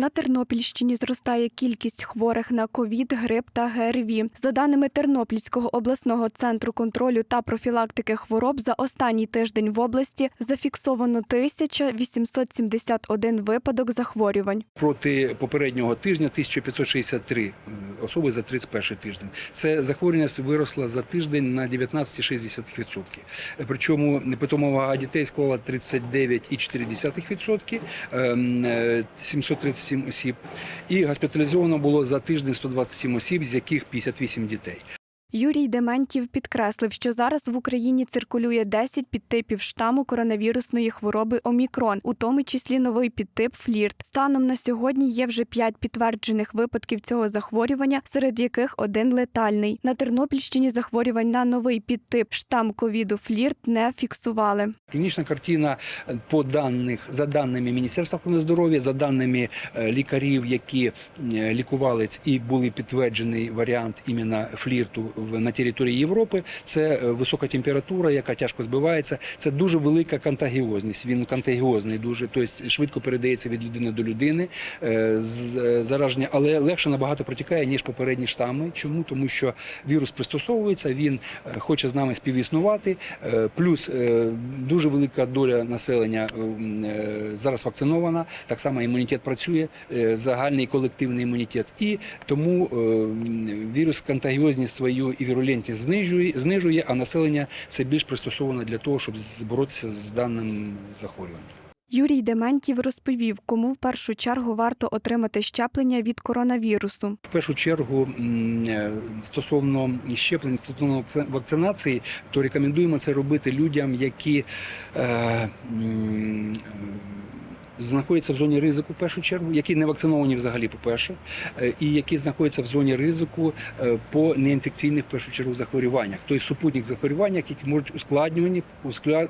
На Тернопільщині зростає кількість хворих на ковід, грип та ГРВІ. За даними Тернопільського обласного центру контролю та профілактики хвороб, за останній тиждень в області зафіксовано 1871 випадок захворювань. проти попереднього тижня 1563 е, особи за 31 тиждень. Це захворюваність виросла за тиждень на 19,6%. Е, Причому питома вага дітей склала 39,4%, ем, е, 737 осіб. І госпіталізовано було за тиждень 127 осіб, з яких 58 дітей. Юрій Дементів підкреслив, що зараз в Україні циркулює 10 підтипів штаму коронавірусної хвороби Омікрон, у тому числі новий підтип флірт. Станом на сьогодні є вже 5 підтверджених випадків цього захворювання, серед яких один летальний. На Тернопільщині захворювань на новий підтип штам ковіду флірт не фіксували. Клінічна картина е, по даних за даними Міністерства охорони здоров'я, за даними е, лікарів, які е, лікували і були підтверджений варіант іменно флірту на території Європи. Це е, висока температура, яка тяжко збивається. Це дуже велика контагіозність. Він контагіозний, дуже тобто швидко передається від людини до людини. е, е, Зараження, але легше набагато протікає ніж попередні штами. Чому? Тому що вірус пристосовується, він хоче з нами співіснувати. Плюс дуже велика доля населення зараз вакцинована. Так само імунітет працює, загальний колективний імунітет. І тому вірус контагіозність свою і вірулентність знижує, знижує, а населення все більш пристосоване для того, щоб боротися з даним захворюванням. Юрій Дементів розповів, кому в першу чергу варто отримати щеплення від коронавірусу. В першу чергу е, стосовно щеплень, стосовно вакци- вакцинації, то рекомендуємо це робити людям, які е, знаходяться в зоні ризику, в першу чергу, які не вакциновані взагалі, по-перше, е, і які знаходяться в зоні ризику е, по неінфекційних в першу чергу захворюваннях, тобто супутник захворювання, які можуть ускладнювати,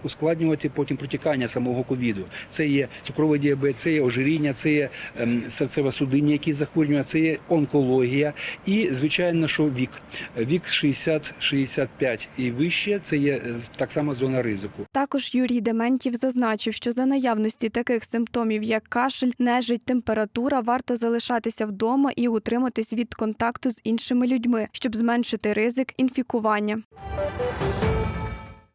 ускладнювати потім протікання самого ковіду. Це є цукровий діабет, це є ожиріння, це є ем, серцево-судинні якісь захворювання, це є онкологія. І, звичайно, що вік. Вік 60-65 і вище це є е, так само зона ризику. Також Юрій Дементів зазначив, що за наявності таких симптомів, як кашель, нежить, температура, варто залишатися вдома і утриматись від контакту з іншими людьми, щоб зменшити ризик інфікування.